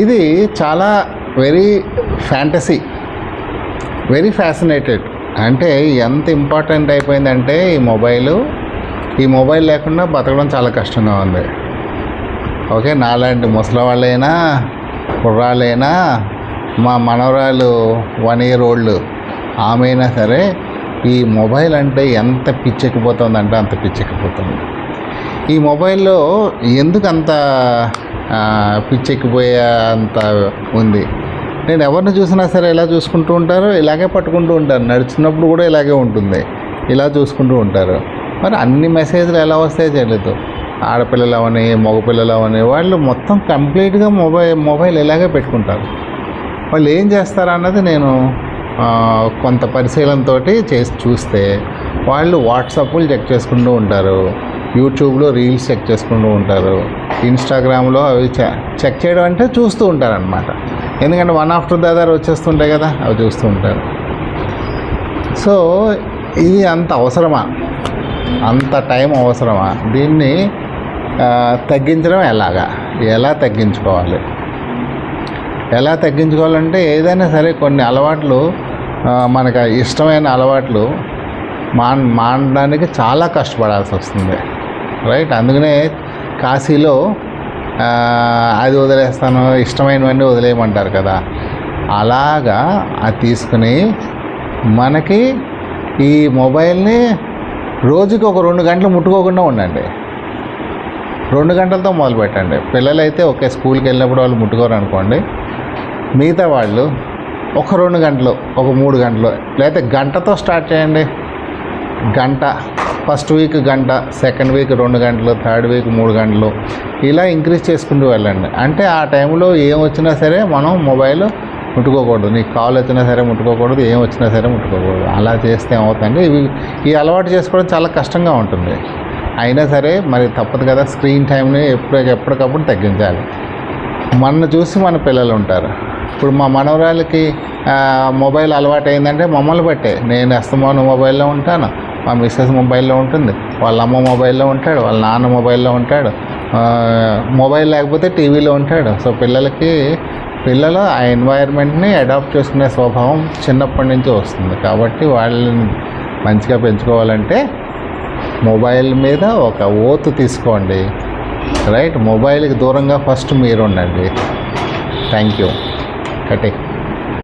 ఇది చాలా very fantasy very fascinated అంటే ఎంత ఇంపార్టెంట్ అయిపోయిందంటే ఈ మొబైల్ ఈ మొబైల్ లేకుండా బతకడం చాలా కష్టంగా ఉంది. ఓకే నాలాంటి ముసలవాళ్ళైనా కుర్రాళ్ళైనా మా మనవరాలు వన్ ఇయర్ ఓల్డ్ ఆమె అయినా సరే ఈ మొబైల్ అంటే ఎంత పిచ్చెక్కిపోతుందంటే అంత పిచ్చెక్కిపోతుంది. ఈ మొబైల్లో ఎందుకు అంత పిచ్చెక్కిపోయే అంత ఉంది. నేను ఎవరిని చూసినా సరే ఇలా చూసుకుంటూ ఉంటారు ఇలాగే పట్టుకుంటూ ఉంటారు. నడుచున్నప్పుడు కూడా ఇలాగే ఉంటుంది. ఇలా చూసుకుంటూ ఉంటారు. మరి అన్ని మెసేజ్లు ఎలా వస్తాయో తెలియదు ఆడపిల్లలు అవని మగపిల్లలు అవని వాళ్ళు మొత్తం కంప్లీట్గా మొబైల్ మొబైల్ ఇలాగే పెట్టుకుంటారు. వాళ్ళు ఏం చేస్తారు అన్నది నేను కొంత పరిశీలనతో చేసి చూస్తే వాళ్ళు వాట్సాప్లు చెక్ చేసుకుంటూ ఉంటారు. యూట్యూబ్లో రీల్స్ చెక్ చేసుకుంటూ ఉంటారు. ఇన్స్టాగ్రామ్లో అవి చె- చెక్ చేయడం అంటే చూస్తూ ఉంటారనమాట ఎందుకంటే వన్ ఆఫ్టర్ ద అదర్ వచ్చేస్తుంటాయి కదా అవి చూస్తూ ఉంటారు. సో ఇది అంత అవసరమా? అంత టైం అవసరమా? దీన్ని తగ్గించడం ఎలాగా? ఎలా తగ్గించుకోవాలి? ఎలా తగ్గించుకోవాలంటే ఏదైనా సరే కొన్ని అలవాట్లు మనకు ఇష్టమైన అలవాట్లు మాన్ మానడానికి చాలా కష్టపడాల్సి వస్తుంది. రైట్ అందుకనే కాశీలో అది వదిలేస్తాను ఇష్టమైనవన్నీ వదిలేయమంటారు కదా. అలాగా అది తీసుకుని మనకి ఈ మొబైల్ని రోజుకి ఒక రెండు గంటలు ముట్టుకోకుండా ఉండండి. రెండు గంటలతో మొదలు పెట్టండి. పిల్లలైతే ఒకే స్కూల్కి వెళ్ళినప్పుడు వాళ్ళు ముట్టుకోరు అనుకోండి. మిగతా వాళ్ళు ఒక రెండు గంటలు ఒక మూడు గంటలు లేకపోతే గంటతో స్టార్ట్ చేయండి. గంట. ఫస్ట్ వీక్ గంట సెకండ్ వీక్ రెండు గంటలు థర్డ్ వీక్ మూడు గంటలు. ఇలా ఇంక్రీజ్ చేసుకుంటూ వెళ్ళండి. అంటే ఆ టైంలో ఏం వచ్చినా సరే మనం మొబైల్ ముట్టుకోకూడదు. నీకు కాల్ వచ్చినా సరే ముట్టుకోకూడదు ఏం వచ్చినా సరే ముట్టుకోకూడదు. అలా చేస్తే ఏమవుతుంది? ఇవి ఈ అలవాటు చేసుకోవడం చాలా కష్టంగా ఉంటుంది. అయినా సరే మరి తప్పదు కదా స్క్రీన్ టైంని ఎప్పుడు ఎప్పటికప్పుడు తగ్గించాలి. మన చూసి మన పిల్లలు ఉంటారు. ఇప్పుడు మా మనవరాలకి మొబైల్ అలవాటు అయిందంటే మమ్మల్ని బట్టే. నేను అస్తమాను మొబైల్లో ఉంటాను. మా మిస్సెస్ మొబైల్లో ఉంటుంది. వాళ్ళ అమ్మ మొబైల్లో ఉంటాడు వాళ్ళ నాన్న మొబైల్లో ఉంటాడు మొబైల్ లేకపోతే టీవీలో ఉంటాడు. సో పిల్లలకి పిల్లలు ఆ ఎన్వైర్న్మెంట్ని అడాప్ట్ చేసుకునే స్వభావం చిన్నప్పటి నుంచి వస్తుంది. కాబట్టి వాళ్ళని మంచిగా పెంచుకోవాలంటే మొబైల్ మీద ఒక ఓతు తీసుకోండి. రైట్? మొబైల్కి దూరంగా ఫస్ట్ మీరు ఉండండి. Thank you. కటే